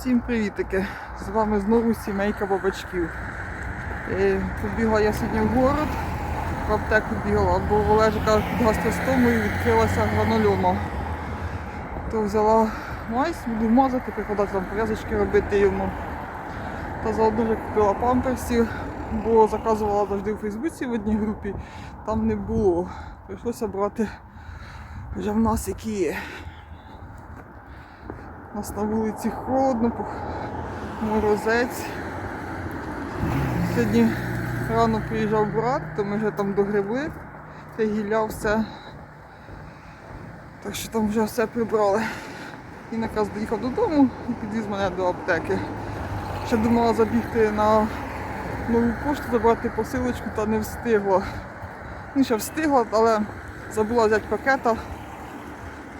Всім привітики! З вами знову сімейка бабачків. Е, Побігла я сьогодні в город, в аптеку бігала, бо в Олежика під гастростомою відкрилася гранульома. То взяла майс, буду мазати, прикладати там пов'язочки робити йому. Та заодно вже купила памперсів, бо заказувала завжди у Фейсбуці в одній групі, там не було. Прийшлося брати вже в нас які є. Нас на вулиці холодно, морозець. Сьогодні рано приїжджав брат, то ми вже там догребли, та гілля все. Так що там вже все прибрали. І наказ доїхав додому і підвіз мене до аптеки. Ще думала забігти на нову пошту, забрати посилочку, та не встигла. Ну, ще встигла, але забула взяти пакета.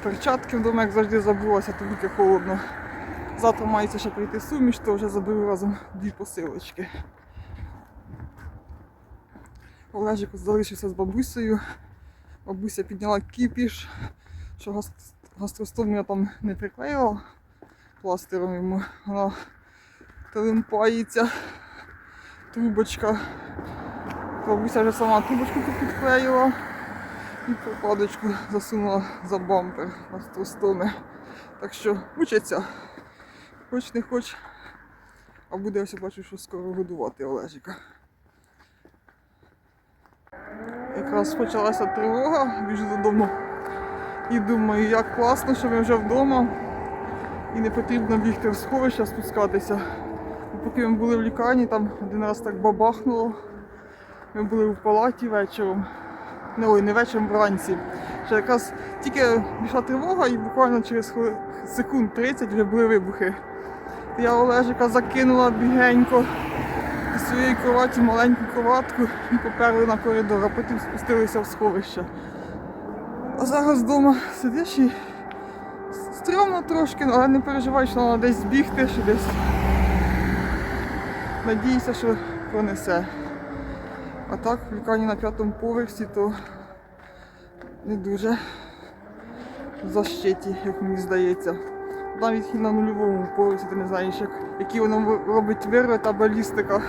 Перчатки вдома, як завжди, забулася, то тільки холодно. Завтра мається ще прийти суміш, то вже заберу разом дві посилочки. Олежик залишився з бабусею. Бабуся підняла кіпіш, що гас- гастростом я там не приклеїла пластиром йому. Вона телемпається. Трубочка. Бабуся вже сама трубочку тут підклеїла і прокладочку засунула за бампер на гастростоми. Так що учаться. Хоч не хоч. А буде ось я бачу, що скоро годувати Олежика. Якраз почалася тривога, біжу додому. І думаю, як класно, що ми вже вдома. І не потрібно бігти в сховище спускатися. Бо Поки ми були в лікарні, там один раз так бабахнуло. Ми були в палаті вечором. Не ой, не вечором вранці. Що якраз тільки пішла тривога і буквально через секунд 30 вже були вибухи. Я Олежика закинула бігенько зі своєї кроваті маленьку кроватку і поперли на коридор, а потім спустилися в сховище. А зараз вдома сидиш і стрьомно трошки, але не переживай, що треба десь бігти, що десь. Надіюся, що пронесе. А так, в лікарні на п'ятому поверсі, то не дуже защиті, як мені здається. Навіть і на нульовому поверсі ти не знаєш, як, які воно робить вирви та балістика.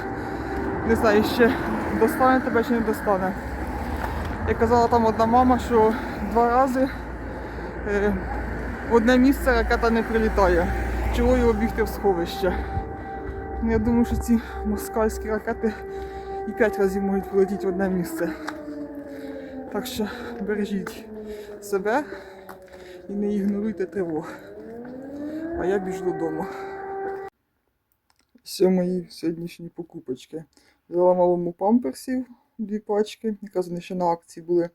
Не знаю, ще достане тебе чи не достане. Я казала там одна мама, що два рази е, в одне місце ракета не прилітає. Чого його бігти в сховище? Я думаю, що ці москальські ракети і п'ять разів можуть прилетіти в одне місце. Так що бережіть себе і не ігноруйте тривог. А я біжу додому. Все мої сьогоднішні покупочки. Взяла малому памперсів дві пачки, якраз вони ще на акції були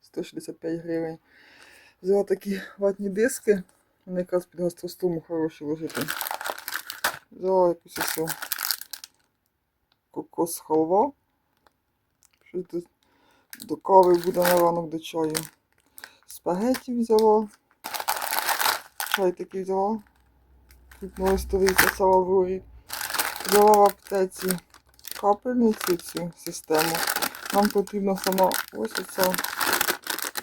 165 гривень. Взяла такі ватні диски, вони якраз під гастростому хороші ложити. Взяла якусь ось кокос халва. Щось до, кави буде на ранок до чаю. Спагеті взяла. Чай такий взяла. Тут листовий писала в горі. Взяла в аптеці капельницю цю систему. Нам потрібна сама ось оця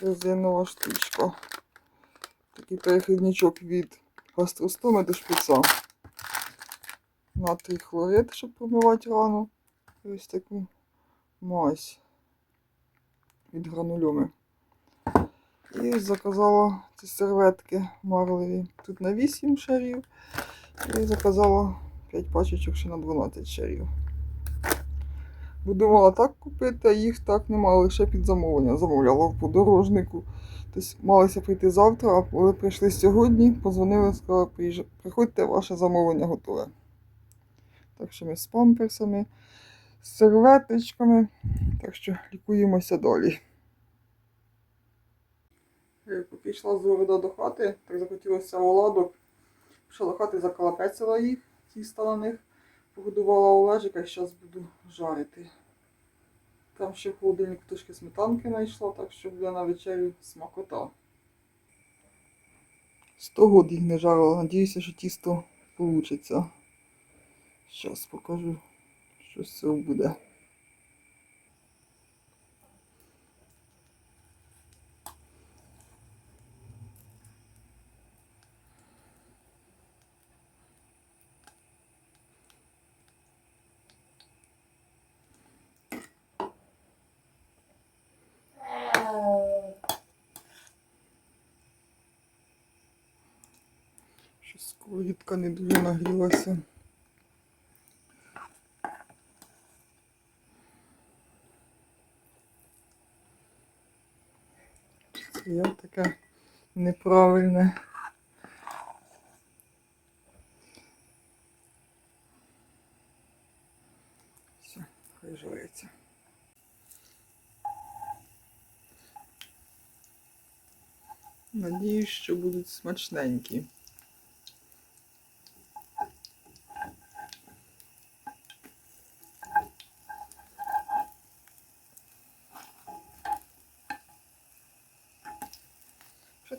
резинова штучка. Такий перехідничок від гастростоми до шприца. Натрій хлорид, щоб промивати рану. Ось таку мазь від гранульоми. І заказала ці серветки марлеві. Тут на 8 шарів. І заказала 5 пачечок ще на 12 шарів. Бо думала так купити, а їх так немає, лише під замовлення. Замовляла в подорожнику. Тобто малися прийти завтра, а коли прийшли сьогодні, позвонили, сказали, «Приїжджа- приходьте, ваше замовлення готове. Так що ми з памперсами, з серветочками. Так що лікуємося далі. Е, Поки йшла з города до хати, так захотілося оладок. Пішла хати, закалапецила їх, тіста на них, погодувала Олежика і зараз буду жарити. Там ще в холодильник трошки сметанки знайшла, так що буде на вечерю смакота. Сто год їх не жарила, надіюся, що тісто вийде. Зараз покажу, що все буде. Щось сковорідка не дуже нагрілася. Я така неправильна. Все, хай. Надіюсь, що будуть смачненькі.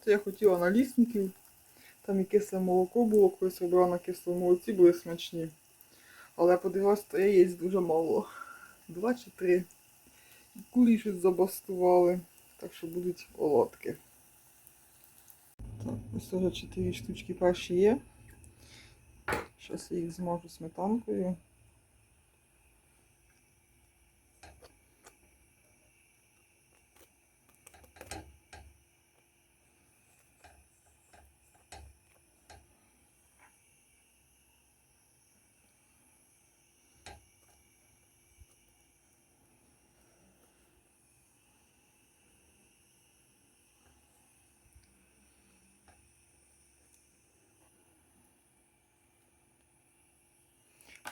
Що я хотіла на лісників. Там і кисле молоко було, колись робила на кислому молоці, були смачні. Але я подивилась, то яєць дуже мало. Два чи три. І Курі щось забастували. Так що будуть оладки. Так, ось вже 4 штучки перші є. Зараз я їх змажу сметанкою.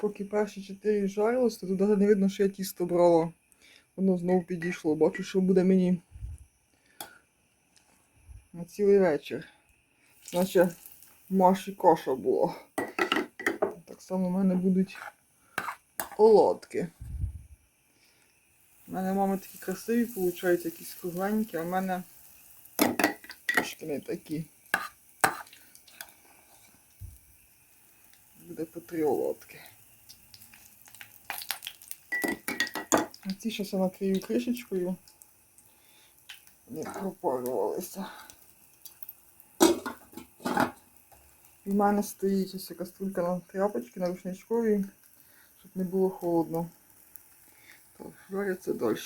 Поки перші чотири жарились, то тут навіть не видно, що я тісто брала. Воно знову підійшло. Бачу, що буде мені на цілий вечір. Наче маші каша була. Так само в мене будуть оладки. У мене мами такі красиві, виходять, якісь кругленькі, а в мене трошки не такі. Буде по три оладки. А ці зараз я накрию кришечкою. Не пропарювалися. У мене стоїть ось каструлька на тряпочки, на рушничковій, щоб не було холодно. Так, варяться далі.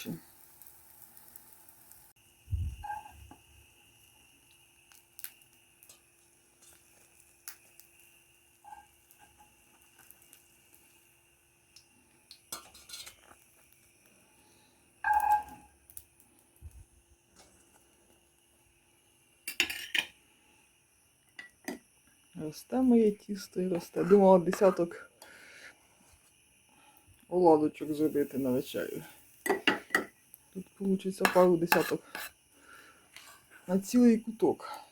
Росте моє тісто і росте. Думала десяток оладочок зробити на вечерю. Тут вийде пару десяток на цілий куток.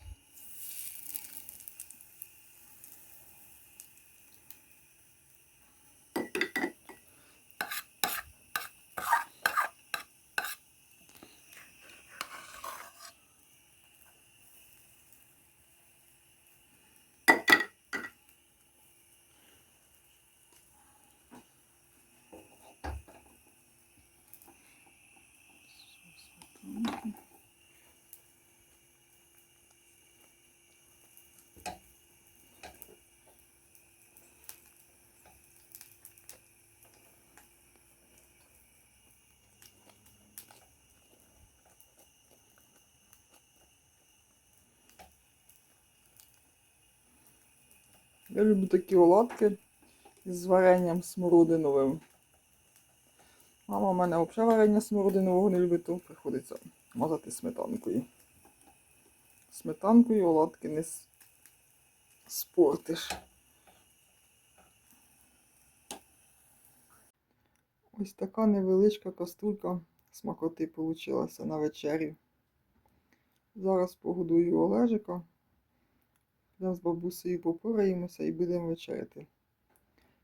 Я люблю такі оладки з варенням смородиновим. Мама в мене взагалі варення смородинового не любить, то приходиться мазати сметанкою. Сметанкою оладки не спортиш. Ось така невеличка каструлька смакоти вийшла на вечерю. Зараз погодую Олежика. Я з бабусею попораємося і будемо вечеряти.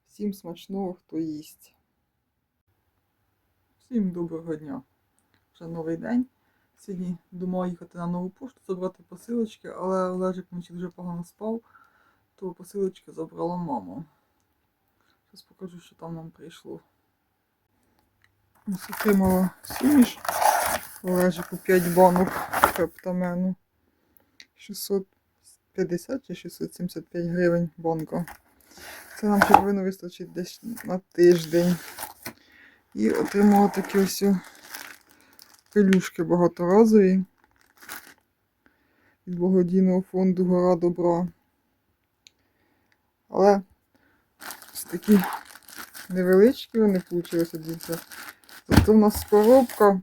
Всім смачного, хто їсть. Всім доброго дня. Вже новий день. Сьогодні думала їхати на нову пошту, забрати посилочки, але Олежик вночі дуже погано спав, то посилочки забрала мама. Зараз покажу, що там нам прийшло. Ось отримала суміш. Олежику 5 банок каптамену. 650 чи 675 гривень банка. Це нам ще повинно вистачити десь на тиждень. І отримала такі ось пелюшки багаторазові від благодійного фонду Гора Добра. Але ось такі невеличкі вони вийшли, дивіться. Тобто в нас коробка.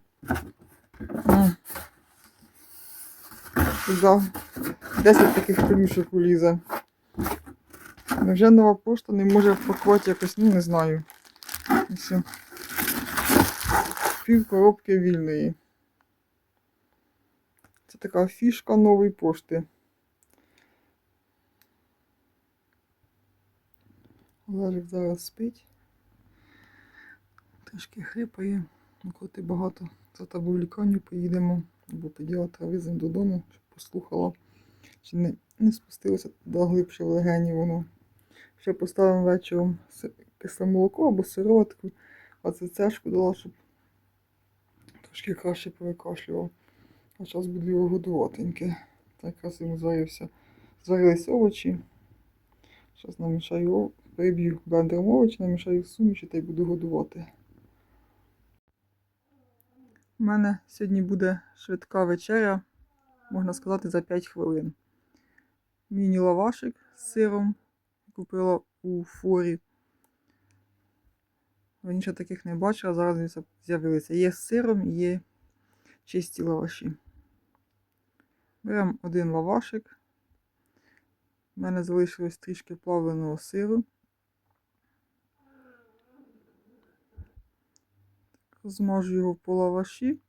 М. Туди 10 таких плюшок улізе. Невже нова пошта не може впакувати якось, ну не знаю. Все. Пів коробки вільної. Це така фішка нової пошти. Олежик зараз спить. Трішки хрипає. Коли багато завтра в лікарню поїдемо, або педіатра веземо додому, щоб послухала, чи не, не спустилося туди глибше в легені воно. Ще поставимо вечором кисле молоко або сироватку, а це цешку дала, щоб трошки краще перекашлював. А зараз буду його годуватеньке. Так якраз йому зварився. Зварились овочі. Зараз намішаю, переб'ю блендером овочі, намішаю в суміші та й буду годувати. У мене сьогодні буде швидка вечеря, можна сказати, за 5 хвилин. Міні-лавашик з сиром купила у форі. Раніше таких не бачила, зараз з'явилися. Є з сиром, є чисті лаваші. Беремо один лавашик. У мене залишилось трішки плавленого сиру. Змажу його по лаваші.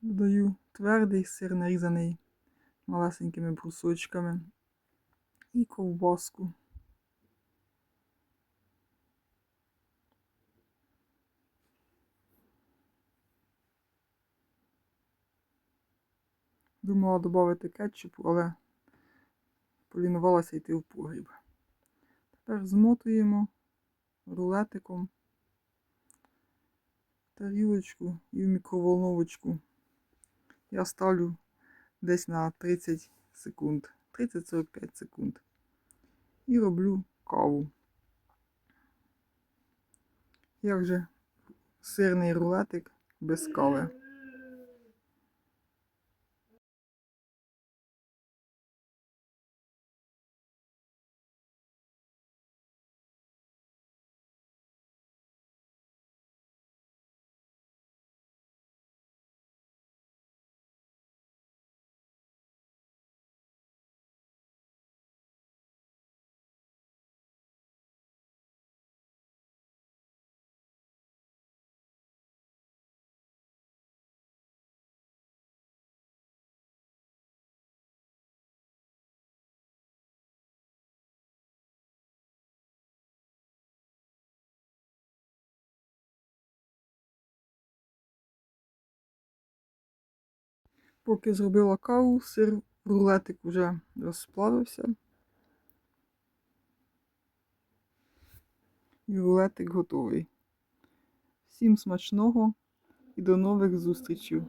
Додаю твердий сир нарізаний малесенькими брусочками і ковбаску. Думала додати кетчупу, але полінувалася йти в погріб. Тепер змотуємо рулетиком тарілочку і в мікроволновочку. Я ставлю десь на 30 секунд, 30-45 секунд. І роблю каву. Як же сирний рулетик без кави. Поки зробила каву, сир рулетик вже розплавився. І рулетик готовий. Всім смачного і до нових зустрічей!